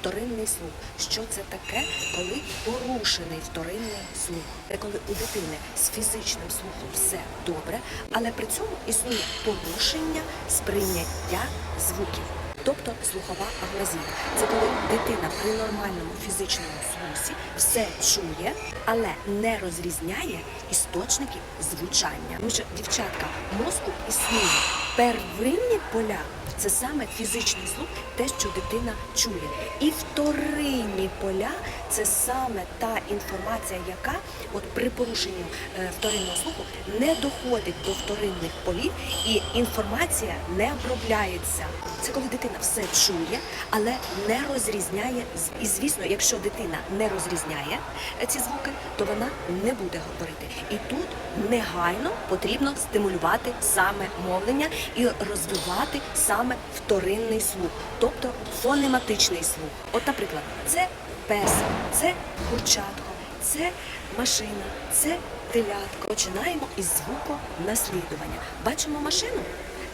вторинний слух. Що це таке, коли порушений вторинний слух? Це коли у дитини з фізичним слухом все добре, але при цьому існує порушення сприйняття звуків. Тобто слухова аглазія. Це коли дитина при нормальному фізичному слусі все чує, але не розрізняє істочники звучання. Тому що дівчатка мозку існує первинні поля. Це саме фізичний слух, те, що дитина чує. І вторинні поля це саме та інформація, яка от при порушенні е, вторинного слуху не доходить до вторинних полів, і інформація не обробляється. Це коли дитина все чує, але не розрізняє. І звісно, якщо дитина не розрізняє е, ці звуки, то вона не буде говорити. І тут негайно потрібно стимулювати саме мовлення і розвивати саме вторинний слух, тобто фонематичний слух. От, наприклад, це песик, це курчатко, це машина, це телятко. Починаємо із звуконаслідування. Бачимо машину,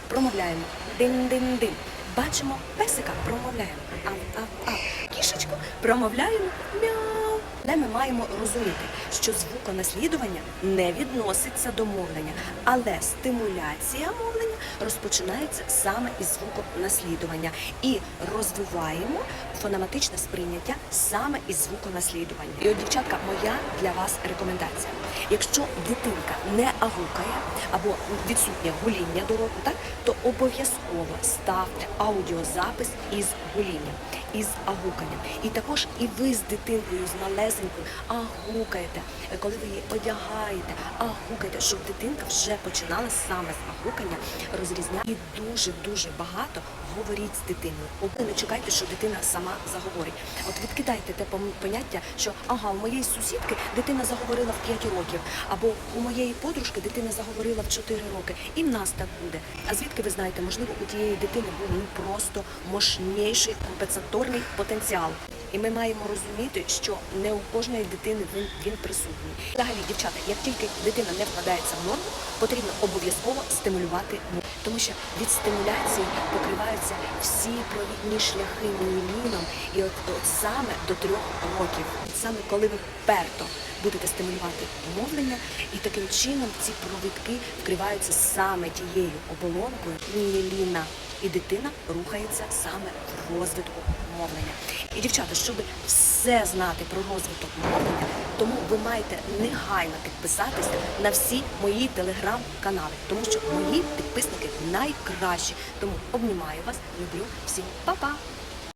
промовляємо дин-дин-дин. Бачимо песика, промовляємо ав-ав-ав. Кішечку промовляємо мяу. Але ми маємо розуміти, що звуконаслідування не відноситься до мовлення, але стимуляція мовлення розпочинається саме із звуконаслідування і розвиваємо фонематичне сприйняття саме із звуконаслідування. І от, дівчатка, моя для вас рекомендація. Якщо дитинка не агукає або відсутнє гуління до року, так то обов'язково ставте аудіозапис із гулінням, із агуканням. І також і ви з дитинкою, з малесенькою агукаєте, коли ви її одягаєте, агукаєте, щоб дитинка вже починала саме з агукання розрізняти. І дуже дуже багато говоріть з дитиною. Не чекайте, що дитина сама заговорить. От відкидайте те поняття, що ага, у моєї сусідки дитина заговорила в 5 років, або у моєї подружки дитина заговорила в 4 роки. І в нас так буде. А звідки ви знаєте, можливо, у тієї дитини був ну просто мощніший компенсаторний потенціал. І ми маємо розуміти, що не у кожної дитини він, він присутній. Взагалі, дівчата, як тільки дитина не вкладається в норму, потрібно обов'язково стимулювати тому що від стимуляції покриваються всі провідні шляхи мієліном, і от, от саме до трьох років, саме коли ви вперто будете стимулювати мовлення, і таким чином ці провідки вкриваються саме тією оболонкою мієліна, і дитина рухається саме в розвитку мовлення. І дівчата, щоб все знати про розвиток мовлення, тому ви маєте негайно підписатися на всі мої телеграм-канали, тому що мої підписники найкращі. Тому обнімаю вас, люблю всім, па-па!